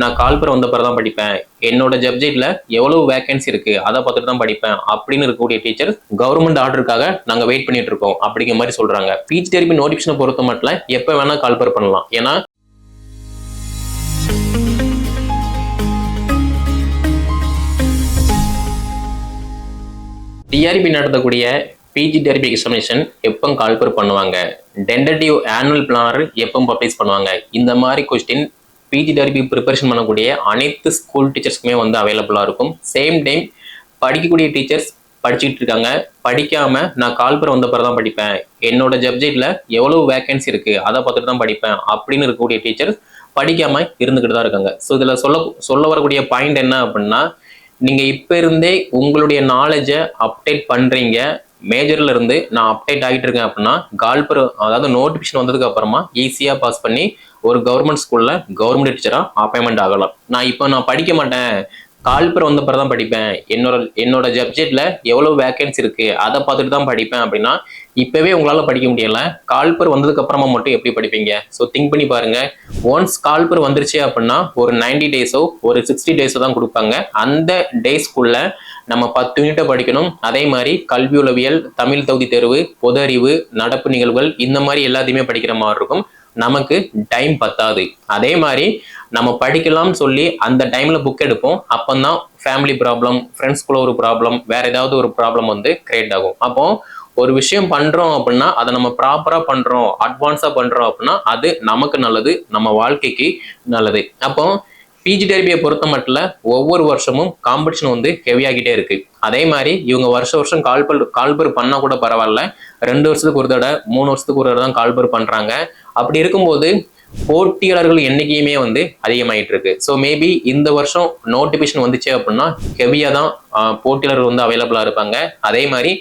நான் கால்பர் வந்த பிறகு தான் படிப்பேன். என்னோட சப்ஜெக்ட்ல எவ்வளவு வேகன்சி இருக்கு அதை பார்த்துட்டு தான் படிப்பேன் அப்படின்னு இருக்கக்கூடிய டீச்சர் கவர்மெண்ட் ஆர்டருக்காக நாங்க வெயிட் பண்ணிட்டு இருக்கோம் அப்படிங்கிற மாதிரி சொல்றாங்க. பீச் தெரப்பி நோட்டிபிகேஷனை பொறுத்த மட்டும் எப்ப வேணா கால்பர் பண்ணலாம். ஏன்னா டிஆர்பி நடத்தக்கூடிய பிஜி டிஆர்பி எக்ஸாமினேஷன் எப்போ கால்பர் பண்ணுவாங்க? டென்டேட்டிவ் ஆனுவல் பிளானர் எப்போ பப்ளிஷ் பண்ணுவாங்க? இந்த மாதிரி கொஸ்டின் பிஜி டர்பி ப்ரிப்பரேஷன் பண்ணக்கூடிய அனைத்து ஸ்கூல் டீச்சர்ஸ்க்குமே வந்து அவைலபிளாக இருக்கும். சேம் டைம் படிக்கக்கூடிய டீச்சர்ஸ் படிச்சுக்கிட்டு இருக்காங்க. படிக்காமல் நான் கால்பர் வந்த பிறகு தான் படிப்பேன். என்னோட சப்ஜெக்டில் எவ்வளோ வேகன்சி இருக்குது அதை பார்த்துட்டு தான் படிப்பேன் அப்படின்னு இருக்கக்கூடிய டீச்சர்ஸ் படிக்காமல் இருந்துக்கிட்டு தான் இருக்காங்க. ஸோ இதில் சொல்ல சொல்ல வரக்கூடிய பாயிண்ட் என்ன அப்படின்னா நீங்கள் இப்போ இருந்தே உங்களுடைய நாலேஜை அப்டேட் பண்ணுறீங்க மேஜர்ல இருந்து நான் அப்டேட் ஆகிட்டு இருக்கேன் அப்படின்னா கால்பர் அதாவது நோட்டிஃபிகேஷன் வந்ததுக்கு அப்புறமா ஈஸியாக பாஸ் பண்ணி ஒரு கவர்மெண்ட் ஸ்கூல்ல கவர்மெண்ட் டீச்சரா அப்பாயின்மெண்ட் ஆகலாம். நான் இப்போ நான் படிக்க மாட்டேன். கால்பர் வந்த பிறகு தான் படிப்பேன். என்னோட என்னோட சப்ஜெக்ட்ல எவ்வளவு வேகன்சி இருக்கு அதை பார்த்துட்டு தான் படிப்பேன் அப்படின்னா இப்பவே உங்களால படிக்க முடியல. கால்பர் வந்ததுக்கு அப்புறமா மட்டும் எப்படி படிப்பீங்க? ஸோ திங்க் பண்ணி பாருங்க. ஒன்ஸ் கால்பர் வந்துருச்சு அப்படின்னா ஒரு நைன்டி டேஸோ ஒரு சிக்ஸ்டி டேஸோ தான் கொடுப்பாங்க. அந்த டேஸ்க்குள்ள நம்ம பத்து யூனிட்டை படிக்கணும். அதே மாதிரி கல்வி உளவியல் தமிழ் தகுதி தேர்வு பொது அறிவு நடப்பு நிகழ்வுகள் இந்த மாதிரி எல்லாத்தையுமே படிக்கிற மாதிரி இருக்கும். நமக்கு டைம் பத்தாது. அதே மாதிரி நம்ம படிக்கலாம்னு சொல்லி அந்த டைமில் புக் எடுப்போம். அப்போ தான் ஃபேமிலி ப்ராப்ளம் ஃப்ரெண்ட்ஸ்குள்ள ஒரு ப்ராப்ளம் வேறு ஏதாவது ஒரு ப்ராப்ளம் வந்து கிரியேட் ஆகும். அப்போ ஒரு விஷயம் பண்ணுறோம் அப்படின்னா அதை நம்ம ப்ராப்பராக பண்ணுறோம் அட்வான்ஸாக பண்ணுறோம் அப்படின்னா அது நமக்கு நல்லது நம்ம வாழ்க்கைக்கு நல்லது. அப்போ பிஜி டெர்பியை பொறுத்த மட்டும் ஒவ்வொரு வருஷமும் காம்படிஷன் வந்து ஹெவியாகிட்டே இருக்கு. அதே மாதிரி இவங்க வருஷம் வருஷம் கால்பர் கால்பர் பண்ணா கூட பரவாயில்ல. ரெண்டு வருஷத்துக்கு ஒரு தடவை மூணு வருஷத்துக்கு ஒரு தடவை தான் கால்பர் பண்றாங்க. அப்படி இருக்கும்போது போட்டியாளர்கள் எண்ணிக்கையுமே வந்து அதிகமாயிட்டு இருக்கு. ஸோ மேபி இந்த வருஷம் நோட்டிபிகேஷன் வந்துச்சு அப்படின்னா ஹெவியாக தான் போட்டியாளர்கள் வந்து அவைலபிளாக இருப்பாங்க. அதே மாதிரி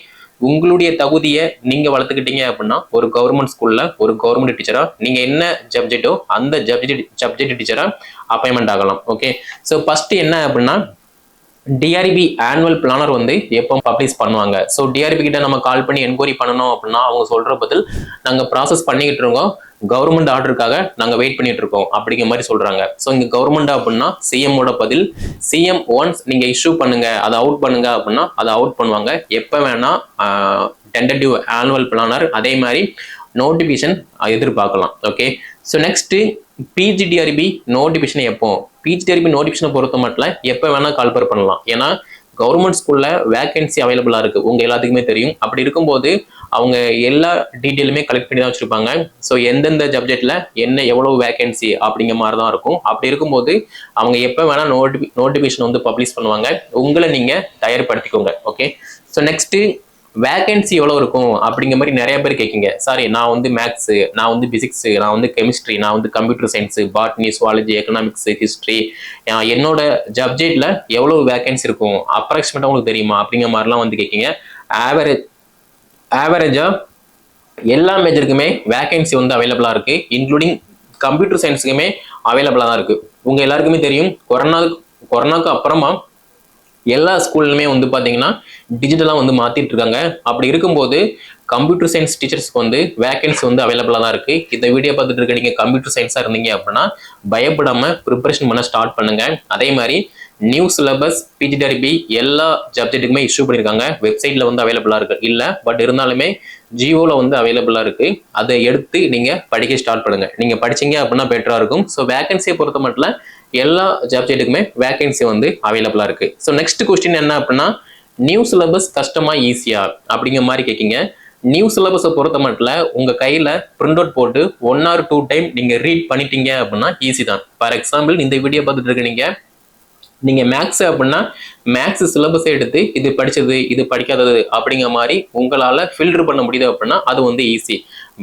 உங்களுடைய தகுதியை நீங்க வளர்த்துக்கிட்டீங்க அப்படின்னா ஒரு கவர்மெண்ட் ஸ்கூல்ல ஒரு கவர்மெண்ட் டீச்சரா நீங்க என்ன சப்ஜெக்டோ அந்த சப்ஜெக்ட் சப்ஜெக்ட் டீச்சரா அப்பாயின்மெண்ட் ஆகலாம் ஓகே ஸோ ஃபர்ஸ்ட் என்ன அப்படின்னா டிஆர்பி ஆனுவல் பிளானர் வந்து எப்போ பப்ளிஷ் பண்ணுவாங்க? ஸோ டிஆர்பி கிட்ட நம்ம கால் பண்ணி என்கொயரி பண்ணணும் அப்படின்னா அவங்க சொல்ற பதில் நாங்கள் ப்ராசஸ் பண்ணிக்கிட்டு இருக்கோம். கவர்மெண்ட் ஆர்டருக்காக நாங்கள் வெயிட் பண்ணிட்டு இருக்கோம் அப்படிங்கிற மாதிரி சொல்றாங்க. ஸோ இங்க கவர்மெண்ட் அப்படின்னா சிஎம்மோட பதில் சிஎம் ஒன்ஸ் நீங்க இஷ்யூ பண்ணுங்க அதை அவுட் பண்ணுங்க அப்படின்னா அதை அவுட் பண்ணுவாங்க. எப்போ வேணா டென்டேட்டிவ் ஆனுவல் பிளானர் அதே மாதிரி நோட்டிஃபிகேஷன் எதிர்பார்க்கலாம். Okay so next PGTRB notification எப்போ? பிஜிடிஆர்பி நோட்டிஃபிகேஷனை பொறுத்த மட்டும் எப்போ வேணா கால்பர் பண்ணலாம். ஏன்னா கவர்மெண்ட் ஸ்கூல்ல வேகன்சி அவைலபிளா இருக்கு. உங்க எல்லாத்துக்குமே தெரியும். அப்படி இருக்கும்போது அவங்க எல்லா டீட்டெயிலுமே கலெக்ட் பண்ணி தான் வச்சிருப்பாங்க. ஸோ எந்தெந்த சப்ஜெக்ட்ல என்ன எவ்வளவு வேகன்சி அப்படிங்கிற மாதிரி தான் இருக்கும். அப்படி இருக்கும்போது அவங்க எப்போ வேணா நோட்டி நோட்டிஃபிகேஷன் வந்து பப்ளிஷ் பண்ணுவாங்க. உங்களை நீங்க தயார்படுத்திக்கோங்க. ஓகே ஸோ நெக்ஸ்ட் வேகன்சி எவ்வளோ இருக்கும் அப்படிங்கிற மாதிரி நிறைய பேர் கேட்குங்க. சாரி நான் வந்து மேக்ஸு நான் வந்து பிசிக்ஸு நான் வந்து கெமிஸ்ட்ரி நான் வந்து computer science botany zoology economics history என்னோட சப்ஜெக்ட்ல எவ்வளோ வேகன்சி இருக்கும்? அப்ராக்சிமேட்டாக உங்களுக்கு தெரியுமா? அப்படிங்கிற மாதிரிலாம் வந்து கேட்குங்க. ஆவரேஜ் ஆவரேஜாக எல்லா மேஜருக்குமே வேகன்சி வந்து அவைலபிளாக இருக்குது இன்க்ளூடிங் கம்ப்யூட்டர் சயின்ஸுக்குமே அவைலபிளாக தான் இருக்குது உங்கள் எல்லாருக்குமே தெரியும் கொரோனா கொரோனாக்கு அப்புறமா எல்லா ஸ்கூல்லுமே வந்து பார்த்தீங்கன்னா டிஜிட்டலாக வந்து மாற்றிட்டு இருக்காங்க. அப்படி இருக்கும்போது கம்ப்யூட்டர் சயின்ஸ் டீச்சர்ஸ்க்கு வந்து வேகன்சி வந்து அவைலபிளாக தான் இருக்குது இந்த வீடியோ பார்த்துட்டு இருக்க நீங்கள் கம்ப்யூட்டர் சயின்ஸாக இருந்தீங்க அப்படின்னா பயப்படாமல் ப்ரிப்பரேஷன் பண்ண ஸ்டார்ட் பண்ணுங்கள் அதே மாதிரி நியூ சிலபஸ் பிஜிடிஆர்பி எல்லா சப்ஜெக்ட்டுக்குமே இஷ்யூ பண்ணியிருக்காங்க வெப்சைட்டில் வந்து அவைலபிளாக இருக்கு. இல்லை பட் இருந்தாலுமே ஜியோவில் வந்து அவைலபிளாக இருக்கு. அதை எடுத்து நீங்கள் படிக்க ஸ்டார்ட் பண்ணுங்க. நீங்கள் படிச்சீங்க அப்படின்னா பெட்டராக இருக்கும். ஸோ வேகன்சியை பொறுத்த மட்டும் எல்லா சப்ஜெக்ட்டுக்குமே வேகன்சி வந்து அவைலபிளாக இருக்கு. ஸோ நெக்ஸ்ட் கொஸ்டின் என்ன அப்படின்னா நியூ சிலபஸ் கஷ்டமா ஈஸியா அப்படிங்கிற மாதிரி கேட்கீங்க நியூ சிலபஸை பொறுத்த மட்டும் உங்கள் கையில் பிரிண்ட் அவுட் போட்டு ஒன் ஆர் டூ டைம் நீங்கள் ரீட் பண்ணிட்டீங்க அப்படின்னா ஈஸி தான். ஃபார் எக்ஸாம்பிள் இந்த வீடியோ பார்த்துட்டு இருக்க நீங்கள் நீங்கள் மேக்ஸ் அப்படின்னா மேக்ஸ் சிலபஸை எடுத்து இது படித்தது இது படிக்காதது அப்படிங்கிற மாதிரி உங்களால் ஃபில்டர் பண்ண முடியுது அப்படின்னா அது வந்து ஈஸி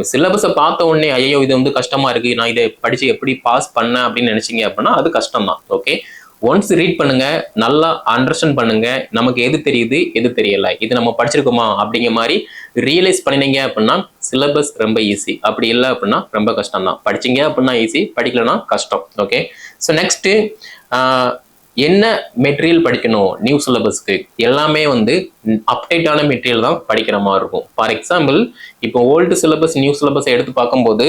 சிலபஸை பார்த்த உடனே ஐயோ இது வந்து கஷ்டமாக இருக்குது நான் இதை படித்து எப்படி பாஸ் பண்ணேன் அப்படின்னு நினச்சிங்க அப்படின்னா அது கஷ்டம் தான் ஓகே ஒன்ஸ் ரீட் பண்ணுங்க நல்லா அண்டர்ஸ்டாண்ட் பண்ணுங்க நமக்கு எது தெரியுது எது தெரியல இது நம்ம படிச்சிருக்கோமா அப்படிங்கிற மாதிரி ரியலைஸ் பண்ணினீங்க அப்படின்னா சிலபஸ் ரொம்ப ஈஸி அப்படி இல்லை அப்படின்னா ரொம்ப கஷ்டம் தான் படிச்சிங்க அப்படின்னா ஈஸி படிக்கலன்னா கஷ்டம் ஓகே ஸோ நெக்ஸ்ட்டு என்ன மெட்டீரியல் படிக்கணும்? நியூ சிலபஸ்க்கு எல்லாமே வந்து அப்டேட்டான மெட்டீரியல் தான் படிக்கிற மாதிரி இருக்கும். ஃபார் எக்ஸாம்பிள் இப்போ ஓல்டு சிலபஸ் நியூ சிலபஸ் எடுத்து பார்க்கும்போது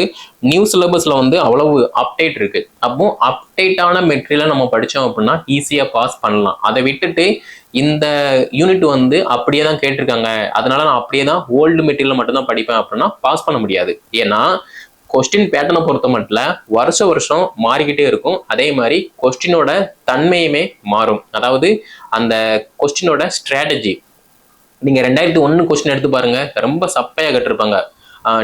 நியூ சிலபஸில் வந்து அவ்வளவு அப்டேட் இருக்கு. அப்போ அப்டேட்டான மெட்டீரியலை நம்ம படித்தோம் அப்படின்னா ஈஸியாக பாஸ் பண்ணலாம். அதை விட்டுட்டு இந்த யூனிட் வந்து அப்படியே தான் கேட்டிருக்காங்க. அதனால நான் அப்படியே தான் ஓல்டு மெட்டீரியல் மட்டும்தான் படிப்பேன் அப்படின்னா பாஸ் பண்ண முடியாது. ஏன்னா கொஸ்டின் பேட்டனை பொறுத்த மட்டும் வருஷ வருஷம் மாறிக்கிட்டே இருக்கும். அதே மாதிரி கொஸ்டினோட தன்மையுமே மாறும். அதாவது அந்த கொஸ்டினோட ஸ்ட்ராட்டஜி நீங்கள் ரெண்டாயிரத்தி ஒன்று கொஸ்டின் எடுத்து பாருங்க. ரொம்ப சப்பையாக கட்டிருப்பாங்க.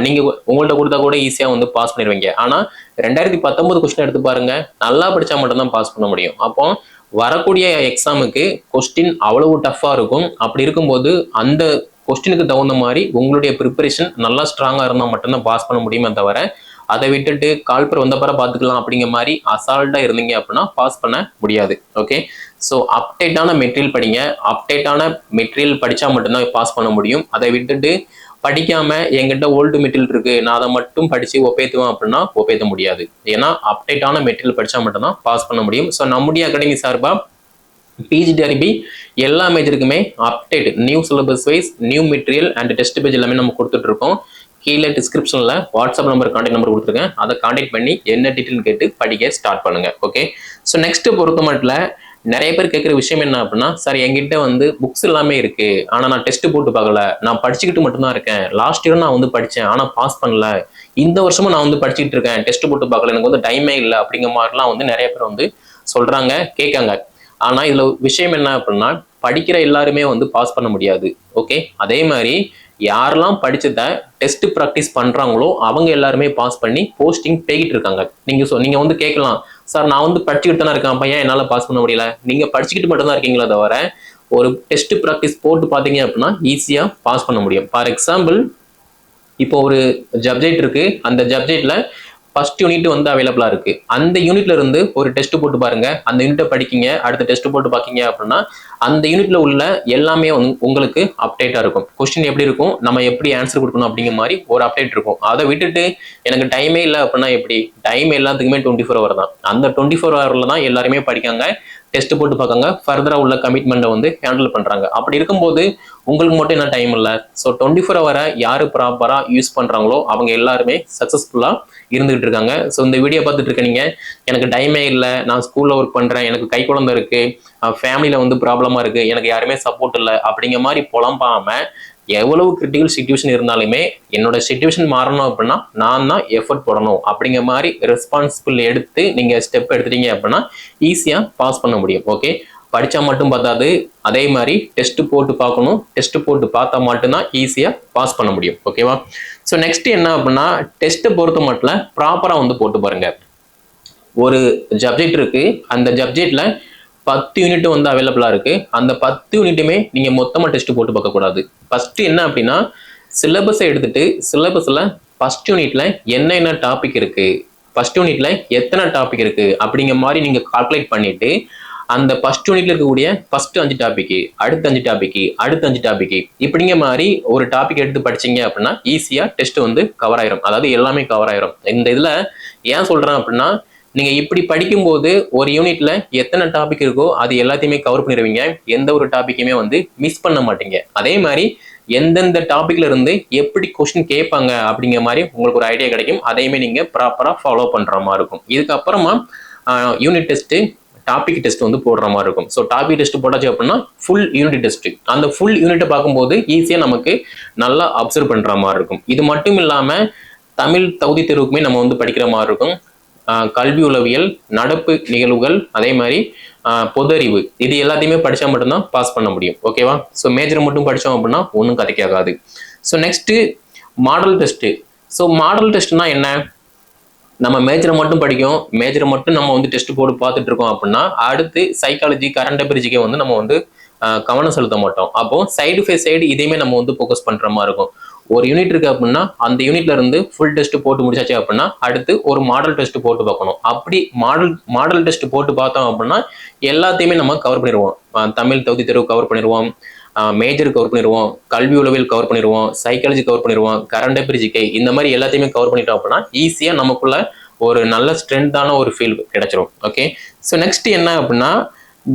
நீங்கள் உங்கள்கிட்ட உங்கள்ட்ட கொடுத்தா கூட ஈஸியாக வந்து பாஸ் பண்ணிடுவீங்க ஆனால் ரெண்டாயிரத்தி பத்தொம்போது கொஸ்டின் எடுத்து பாருங்க. நல்லா படித்தா மட்டும்தான் பாஸ் பண்ண முடியும். அப்போ வரக்கூடிய எக்ஸாமுக்கு கொஸ்டின் அவ்வளவு டஃப்பாக இருக்கும். அப்படி இருக்கும்போது அந்த கொஸ்டினுக்கு தகுந்த மாதிரி உங்களுடைய ப்ரிப்பரேஷன் நல்லா ஸ்ட்ராங்காக இருந்தால் மட்டும்தான் பாஸ் பண்ண முடியுமே தவிர அதை விட்டுட்டு கால்பர் வந்தப்பறம் பார்த்துக்கலாம் அப்படிங்கிற மாதிரி அசால்ட்டாக இருந்தீங்க அப்படின்னா பாஸ் பண்ண முடியாது. ஓகே ஸோ அப்டேட்டான மெட்டீரியல் படிங்க. அப்டேட்டான மெட்டீரியல் படித்தா மட்டும்தான் பாஸ் பண்ண முடியும். அதை விட்டுட்டு படிக்காம என்கிட்ட ஓல்டு மெட்டீரியல் இருக்கு. நான் அதை மட்டும் படிச்சு ஒப்பேத்துவேன் அப்படின்னா ஒப்பேத்த முடியாது. ஏன்னா அப்டேட்டான மெட்டீரியல் படிச்சா மட்டும்தான் பாஸ் பண்ண முடியும். ஸோ நம்முடைய அகாடமி சார்பாக பிஜிடிஆர்பி எல்லா மேஜருக்குமே update new syllabus wise new material and test page எல்லாமே நம்ம கொடுத்துட்டு இருக்கோம் கீழே டிஸ்கிரிப்ஷனில் வாட்ஸ்அப் நம்பர் காண்டாக்ட் நம்பர் கொடுத்துருக்கேன். அதை காண்டாக்ட் பண்ணி என்ன டீட்டெயில் கேட்டு படிக்க ஸ்டார்ட் பண்ணுங்க ஓகே ஸோ நெக்ஸ்ட் பொறுத்த மட்டும் நிறைய பேர் கேட்குற விஷயம் என்ன அப்படின்னா சார் என்கிட்ட வந்து புக்ஸ் எல்லாமே இருக்கு. ஆனால் நான் டெஸ்ட் போட்டு பார்க்கல. நான் படிச்சுக்கிட்டு மட்டும்தான் இருக்கேன். லாஸ்ட் இயர் நான் வந்து படித்தேன். ஆனால் பாஸ் பண்ணல. இந்த வருஷமும் நான் வந்து படிச்சுக்கிட்டு இருக்கேன். டெஸ்ட் போட்டு பார்க்கல. எனக்கு வந்து டைமே இல்லை. அப்படிங்கிற மாதிரிலாம் வந்து நிறைய பேர் வந்து சொல்கிறாங்க கேட்காங்க. ஆனால் இதில் விஷயம் என்ன அப்படின்னா படிக்கிற எல்லாருமே வந்து பாஸ் பண்ண முடியாது ஓகே அதே மாதிரி யாரெல்லாம் படிச்சத டெஸ்ட் ப்ராக்டிஸ் பண்ணுறாங்களோ அவங்க எல்லாருமே பாஸ் பண்ணி போஸ்டிங் போய்கிட்டு இருக்காங்க. நீங்கள் சொ நீங்கள் வந்து கேட்கலாம் சார் நான் வந்து படிச்சுக்கிட்டு தானே இருக்கேன் பையன் ஏன் பாஸ் பண்ண முடியல? நீங்கள் படிச்சுக்கிட்டு மட்டும்தான் இருக்கீங்களா தவிர ஒரு டெஸ்ட் ப்ராக்டிஸ் போட்டு பார்த்தீங்க அப்படின்னா ஈஸியாக பாஸ் பண்ண முடியும். ஃபார் எக்ஸாம்பிள் இப்போ ஒரு ஜப்ஜெக்ட் இருக்குது அந்த சப்ஜெக்ட்ல ஃபர்ஸ்ட் யூனிட் வந்து அவைலபிளா இருக்கு. அந்த யூனிட்ல இருந்து ஒரு டெஸ்ட் போட்டு பாருங்க. அந்த யூனிட்டை படிக்கீங்க அடுத்த டெஸ்ட் போட்டு பாக்கீங்க அப்படின்னா அந்த யூனிட்ல உள்ள எல்லாமே உங்களுக்கு அப்டேட்டா இருக்கும். கொஸ்டின் எப்படி இருக்கும்? நம்ம எப்படி ஆன்சர் கொடுக்கணும் அப்படிங்கிற மாதிரி ஒரு அப்டேட் இருக்கும். அதை விட்டுட்டு எனக்கு டைமே இல்லை அப்படின்னா எப்படி? டைம் எல்லாத்துக்குமே டுவெண்ட்டி ஃபோர் ஹவர் தான். அந்த டுவெண்ட்டி ஃபோர் ஹவர்ல தான் எல்லாருமே படிக்காங்க. டெஸ்ட் போட்டு பார்க்காங்க. ஃபர்தராக உள்ள கமிட்மெண்ட்டை வந்து ஹேண்டில் பண்ணுறாங்க அப்படி இருக்கும்போது உங்களுக்கு மட்டும் என்ன டைம் இல்லை? ஸோ டுவெண்ட்டி ஃபோர் ஹவரை யார் ப்ராப்பராக யூஸ் பண்ணுறாங்களோ அவங்க எல்லாருமே சக்ஸஸ்ஃபுல்லாக இருந்துகிட்டு இருக்காங்க. ஸோ இந்த வீடியோ பார்த்துட்டு இருக்க நீங்கள் எனக்கு டைமே இல்லை நான் ஸ்கூலில் ஒர்க் பண்ணுறேன் எனக்கு கை குழந்தை இருக்குது ஃபேமிலியில் வந்து ப்ராப்ளமாக இருக்குது எனக்கு யாருமே சப்போர்ட் இல்லை அப்படிங்கிற மாதிரி புலம்பாமல் எவ்வளவு கிரிட்டிக்கல் சுச்சுவேஷன் இருந்தாலுமே என்னோட சுச்சுவேஷன் மாறணும் அப்படின்னா நான் தான் எஃபர்ட் போடணும் அப்படிங்கிற மாதிரி ரெஸ்பான்சிபிள் எடுத்து நீங்க ஸ்டெப் எடுத்துட்டீங்க அப்படின்னா ஈஸியா பாஸ் பண்ண முடியும். ஓகே படிச்சா மட்டும் பார்த்தாது அதே மாதிரி டெஸ்ட் போட்டு பார்க்கணும். டெஸ்ட் போட்டு பார்த்தா மட்டும்தான் ஈஸியா பாஸ் பண்ண முடியும். ஓகேவா ஸோ நெக்ஸ்ட் என்ன அப்படின்னா டெஸ்ட்டை பொறுத்த மட்டும் ப்ராப்பரா வந்து போட்டு பாருங்க. ஒரு சப்ஜெக்ட் இருக்கு. அந்த சப்ஜெக்ட்ல பத்து யூனிட் வந்து அவைலபிளா இருக்கு. அந்த பத்து யூனிட்டுமே நீங்க மொத்தமா டெஸ்ட் போட்டு பார்க்க கூடாது. ஃபர்ஸ்ட் என்ன அப்படின்னா சிலபஸை எடுத்துட்டு சிலபஸ்ல ஃபர்ஸ்ட் யூனிட்ல என்னென்ன டாபிக் இருக்கு? ஃபர்ஸ்ட் யூனிட்ல எத்தனை டாபிக் இருக்கு? அப்படிங்கிற மாதிரி நீங்க கால்குலேட் பண்ணிட்டு அந்த ஃபர்ஸ்ட் யூனிட்ல இருக்கக்கூடிய ஃபர்ஸ்ட் அஞ்சு டாபிக் அடுத்த அஞ்சு டாபிக் அடுத்த அஞ்சு டாபிக் இப்படிங்கிற மாதிரி ஒரு டாபிக் எடுத்து படிச்சீங்க அப்படின்னா ஈஸியா டெஸ்ட் வந்து கவர் ஆயிரும். அதாவது எல்லாமே கவர் ஆயிரும். இந்த இதுல ஏன் சொல்றேன் அப்படின்னா நீங்க இப்படி படிக்கும்போது ஒரு யூனிட்ல எத்தனை டாபிக் இருக்கோ அது எல்லாத்தையுமே கவர் பண்ணிடுவீங்க. எந்த ஒரு டாப்பிக்குமே வந்து மிஸ் பண்ண மாட்டீங்க. அதே மாதிரி எந்தெந்த டாபிக்ல இருந்து எப்படி கொஸ்டின் கேட்பாங்க அப்படிங்கிற மாதிரி உங்களுக்கு ஒரு ஐடியா கிடைக்கும். அதையுமே நீங்க ப்ராப்பரா ஃபாலோ பண்ற மாதிரி இருக்கும். இதுக்கப்புறமா யூனிட் டெஸ்ட் டாபிக் டெஸ்ட் வந்து போடுற மாதிரி இருக்கும். ஸோ டாபிக் டெஸ்ட் போட்டாச்சு அப்படின்னா ஃபுல் யூனிட் டெஸ்ட் அந்த ஃபுல் யூனிட்டை பார்க்கும்போது ஈஸியாக நமக்கு நல்லா அப்சர்வ் பண்ணுற மாதிரி இருக்கும். இது மட்டும் இல்லாமல் தமிழ் தகுதி தேர்வுக்குமே நம்ம வந்து படிக்கிற மாதிரி இருக்கும். கல்வி உளவியல் நடப்பு நிகழ்வுகள் அதே மாதிரி பொதறிவு. பொது அறிவு இது எல்லாத்தையுமே படித்தா மட்டும்தான் பாஸ் பண்ண முடியும். ஓகேவா ஸோ மேஜர் மட்டும் படித்தோம் அப்படின்னா ஒன்றும் கதைக்காகாது. So next model test so model டெஸ்ட்னா என்ன? நம்ம மேஜரை மட்டும் படிக்கும் மேஜரை மட்டும் நம்ம வந்து டெஸ்ட் போட்டு பார்த்துட்டு இருக்கோம் அப்படின்னா அடுத்து சைக்காலஜி கரண்ட் அபிரிஜிக்கே வந்து நம்ம வந்து கவனம் செலுத்த மாட்டோம். அப்போ சைடு பை சைடு இதையுமே நம்ம வந்து ஃபோக்கஸ் பண்ணுற மாதிரி இருக்கும். ஒரு யூனிட் இருக்கு அப்படின்னா அந்த யூனிட்ல இருந்து ஃபுல் டெஸ்ட் போட்டு முடிச்சாச்சு அப்படின்னா அடுத்து ஒரு மாடல் டெஸ்ட் போட்டு பார்க்கணும். அப்படி மாடல் மாடல் டெஸ்ட் போட்டு பார்த்தோம் அப்படின்னா எல்லாத்தையுமே நம்ம கவர் பண்ணிடுவோம். தமிழ் தகுதி தேர்வு கவர் பண்ணிடுவோம். மேஜர் கவர் பண்ணிடுவோம். கல்வி உளவில் கவர் பண்ணிடுவோம். சைக்காலஜி கவர் பண்ணிடுவோம். கரண்ட் அஃபேர் ஜிகே இந்த மாதிரி எல்லாத்தையுமே கவர் பண்ணிட்டோம் அப்படின்னா ஈஸியாக நமக்குள்ள ஒரு நல்ல ஸ்ட்ரென்த்தான ஒரு ஃபீல் கிடைச்சிரும். ஓகே ஸோ நெக்ஸ்ட் என்ன அப்படின்னா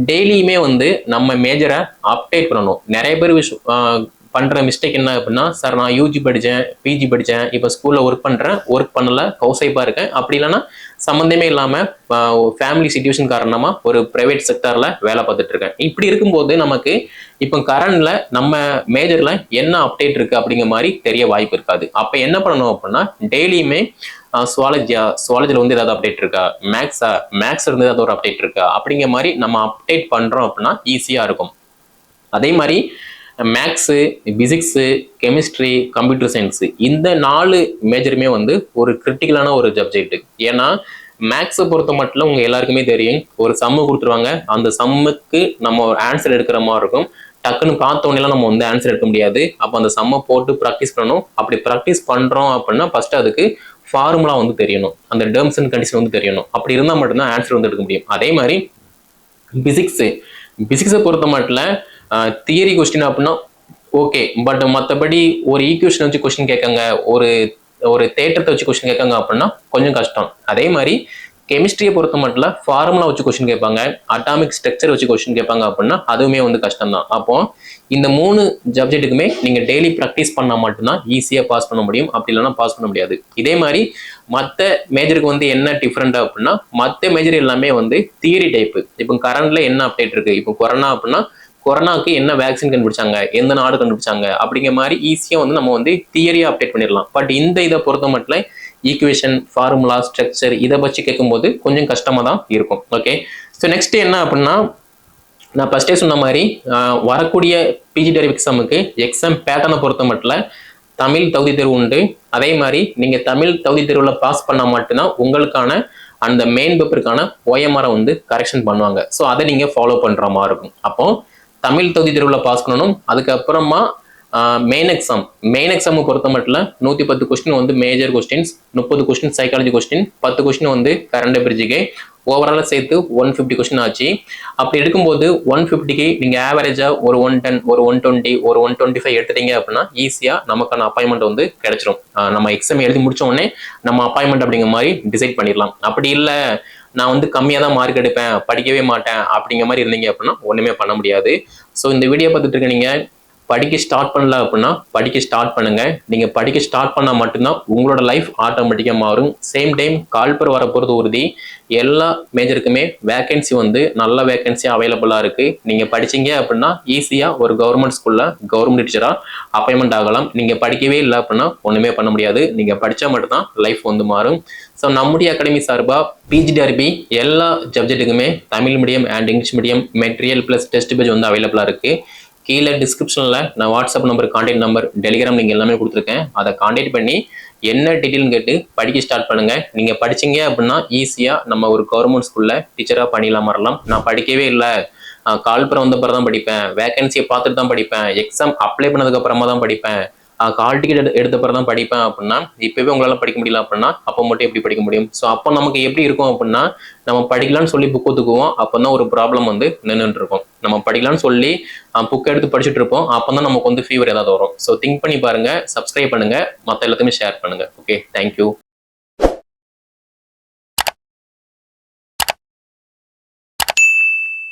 டெய்லியுமே வந்து நம்ம மேஜரை அப்டேட் பண்ணணும். நிறைய பேர் விஷ் பண்ணுற மிஸ்டேக் என்ன அப்படின்னா சார் நான் யூஜி படித்தேன் பிஜி படித்தேன் இப்போ ஸ்கூலில் ஒர்க் பண்ணுறேன் ஒர்க் பண்ணல ஹவுஸ் ஒய்ஃபாக இருக்கேன். அப்படி இல்லைன்னா சம்மந்தமே இல்லாமல் ஃபேமிலி சுச்சுவேஷன் காரணமாக ஒரு ப்ரைவேட் செக்டரில் வேலை பார்த்துட்டு இருக்கேன். இப்படி இருக்கும்போது நமக்கு இப்போ கரண்டில் நம்ம மேஜரில் என்ன அப்டேட் இருக்குது அப்படிங்கிற மாதிரி தெரிய வாய்ப்பு இருக்காது. அப்போ என்ன பண்ணணும் அப்படின்னா டெய்லியுமே சுவாலஜியா சுவாலஜியில் வந்து ஏதாவது அப்டேட் இருக்கா? மேக்ஸா மேக்ஸ் இருந்து ஏதாவது ஒரு அப்டேட் இருக்கா? அப்படிங்கிற மாதிரி நம்ம அப்டேட் பண்ணுறோம் அப்படின்னா ஈஸியாக இருக்கும். அதே மாதிரி maths physics chemistry computer science இந்த நாலு மேஜருமே வந்து ஒரு கிரிட்டிக்கலான ஒரு சப்ஜெக்ட் ஏன்னா மேக்ஸை பொறுத்த மட்டும் உங்கள் எல்லாருக்குமே தெரியும். ஒரு சம்மு கொடுத்துருவாங்க. அந்த சம்முக்கு நம்ம ஒரு ஆன்சர் எடுக்கிற மாதிரி இருக்கும். டக்குன்னு பார்த்த நம்ம வந்து ஆன்சர் எடுக்க முடியாது. அப்போ அந்த சம்மை போட்டு ப்ராக்டிஸ் பண்ணணும். அப்படி ப்ராக்டிஸ் பண்ணுறோம் அப்படின்னா ஃபஸ்ட்டு அதுக்கு ஃபார்முலா வந்து தெரியணும். அந்த டேர்ம்ஸ் அண்ட் கண்டிஷன் வந்து தெரியணும். அப்படி இருந்தால் மட்டும்தான் ஆன்சர் வந்து எடுக்க முடியும். அதே மாதிரி பிசிக்ஸு பிசிக்ஸை பொறுத்த மட்டும் தியரி கொஸ்டின் அப்படின்னா ஓகே பட் மற்றபடி ஒரு ஈக்குவேஷன் வச்சு கொஸ்டின் கேட்காங்க ஒரு ஒரு தேட்டத்தை வச்சு கொஸ்டின் கேட்காங்க அப்படின்னா கொஞ்சம் கஷ்டம். அதே மாதிரி கெமிஸ்ட்ரியை பொறுத்த மட்டும் ஃபார்முலா வச்சு கொஸ்டின் கேட்பாங்க அட்டாமிக் ஸ்ட்ரக்சர் வச்சு கொஸ்டின் கேட்பாங்க அப்படின்னா அதுவுமே வந்து கஷ்டம் தான் அப்போ இந்த மூணு சப்ஜெக்ட்டுக்குமே நீங்கள் டெய்லி ப்ராக்டிஸ் பண்ணால் மட்டும்தான் ஈஸியாக பாஸ் பண்ண முடியும். அப்படி இல்லைன்னா பாஸ் பண்ண முடியாது. இதே மாதிரி மற்ற மேஜருக்கு வந்து என்ன டிஃப்ரெண்ட் அப்படின்னா மற்ற மேஜர் எல்லாமே வந்து தியரி டைப்பு இப்போ கரண்ட்ல என்ன அப்டேட் இருக்கு? இப்போ கொரோனா அப்படின்னா கொரோனாக்கு என்ன வேக்சின் கண்டுபிடிச்சாங்க எந்த நாடு கண்டுபிடிச்சாங்க அப்படிங்கிற மாதிரி ஈஸியாக வந்து நம்ம வந்து தியரியாக அப்டேட் பண்ணிடலாம். பட் இந்த இதை பொறுத்த மட்டும் ஈக்குவேஷன் ஃபார்முலா ஸ்ட்ரக்சர் இதை வச்சு கேட்கும்போது கொஞ்சம் கஷ்டமாக தான் இருக்கும். ஓகே ஸோ நெக்ஸ்ட் என்ன அப்படின்னா நான் ஃபஸ்ட்டே சொன்ன மாதிரி வரக்கூடிய பிஜி டெரிவ் எக்ஸாமுக்கு எக்ஸாம் பேட்டர்னை பொறுத்த மட்டும் தமிழ் தகுதி தேர்வு உண்டு. அதே மாதிரி நீங்கள் தமிழ் தகுதி தேர்வில் பாஸ் பண்ணால் மட்டும்தான் உங்களுக்கான அந்த மெயின் பேப்பருக்கான ஓஎம்ஆரை வந்து கரெக்ஷன் பண்ணுவாங்க. ஸோ அதை நீங்கள் ஃபாலோ பண்ணுற மாதிரி இருக்கும். அப்போது தமிழ் தொகுதி தேர்வில் பாஸ் பண்ணணும். அதுக்கப்புறமா மெயின் எக்ஸாம் மெயின் எக்ஸாமை பொறுத்த மட்டும் நூற்றி பத்து கொஸ்டின் வந்து மேஜர் கொஸ்டின்ஸ் முப்பது கொஸ்டின் சைக்காலஜி கொஸ்டின் பத்து கொஸ்டின் வந்து கரண்ட் பிரிட்ஜுக்கு ஓவராலாக சேர்த்து ஒன் ஃபிஃப்டி கொஸ்டின் ஆச்சு. அப்படி எடுக்கும்போது ஒன் ஃபிஃப்டிக்கு நீங்கள் ஆவரேஜாக ஒரு ஒன் டென் ஒரு ஒன் டுவெண்ட்டி ஒரு ஒன் டுவெண்ட்டி ஃபைவ் எடுத்துட்டீங்க அப்படின்னா ஈஸியாக நமக்கான அப்பாயின்மெண்ட் வந்து கிடைச்சிரும். நம்ம எக்ஸாம் எழுதி முடிச்ச உடனே நம்ம அப்பாயின்மெண்ட் அப்படிங்கிற மாதிரி டிசைட் பண்ணிடலாம். அப்படி இல்லை நான் வந்து கம்மியாக தான் மார்க் எடுப்பேன் படிக்கவே மாட்டேன் அப்படிங்கிற மாதிரி இருந்தீங்க அப்படின்னா ஒன்றுமே பண்ண முடியாது. ஸோ இந்த வீடியோ பார்த்துட்டு இருக்க நீங்கள் படிக்க ஸ்டார்ட் பண்ணல அப்படின்னா படிக்க ஸ்டார்ட் பண்ணுங்க. நீங்க படிக்க ஸ்டார்ட் பண்ணா மட்டும்தான் உங்களோட லைஃப் ஆட்டோமேட்டிக்கா மாறும். சேம் டைம் கால்பர் வர போறது உறுதி. எல்லா மேஜருக்குமே வேகன்சி வந்து நல்ல வேகன்சி அவைலபிளா இருக்கு. நீங்க படிச்சீங்க அப்படின்னா ஈஸியா ஒரு கவர்மெண்ட் ஸ்கூல்ல கவர்மெண்ட் டீச்சரா அப்பாயின்மெண்ட் ஆகலாம். நீங்க படிக்கவே இல்லை அப்படின்னா ஒண்ணுமே பண்ண முடியாது. நீங்க படிச்சா மட்டும்தான் லைஃப் வந்து மாறும். ஸோ நம்முடைய அகாடமி சார்பாக பிஜிடிஆர்பி எல்லா சப்ஜெக்ட்டுக்குமே Tamil medium and English medium material plus test page வந்து அவைலபிளாக இருக்குது கீழே டிஸ்கிரிப்ஷனில் நான் WhatsApp number contact number Telegram நீங்கள் எல்லாமே கொடுத்துருக்கேன். அதை கான்டாக்ட் பண்ணி என்ன டீட்டெயில்னு கேட்டு படிக்க ஸ்டார்ட் பண்ணுங்கள் நீங்கள் படிச்சீங்க அப்படின்னா ஈஸியாக நம்ம ஒரு கவர்மெண்ட் ஸ்கூலில் டீச்சராக பண்ணிடலாம் வரலாம் நான் படிக்கவே இல்லை. கால்புறம் வந்த தான் படிப்பேன். வேகன்சியை பார்த்துட்டு தான் படிப்பேன். எக்ஸாம் அப்ளை பண்ணதுக்கப்புறமா தான் படிப்பேன். கால் டிக்கெட் எடுத்த பிறகு தான் படிப்பேன் அப்படின்னா இப்போவே உங்களால் படிக்க முடியல அப்படின்னா அப்போ மட்டும் எப்படி படிக்க முடியும்? ஸோ அப்போ நமக்கு எப்படி இருக்கும் அப்படின்னா நம்ம படிக்கலாம்னு சொல்லி புக் ஒத்துக்குவோம் அப்போ தான் ஒரு ப்ராப்ளம் வந்து நின்றுட்டு இருக்கும். நம்ம படிக்கலாம்னு சொல்லி புக் எடுத்து படிச்சுட்டு இருப்போம் அப்போ தான் நமக்கு வந்து ஃபீவர் ஏதாவது வரும். ஸோ திங்க் பண்ணி பாருங்க சப்ஸ்கிரைப் பண்ணுங்க மற்ற எல்லாத்தையுமே ஷேர் பண்ணுங்க. Okay thank you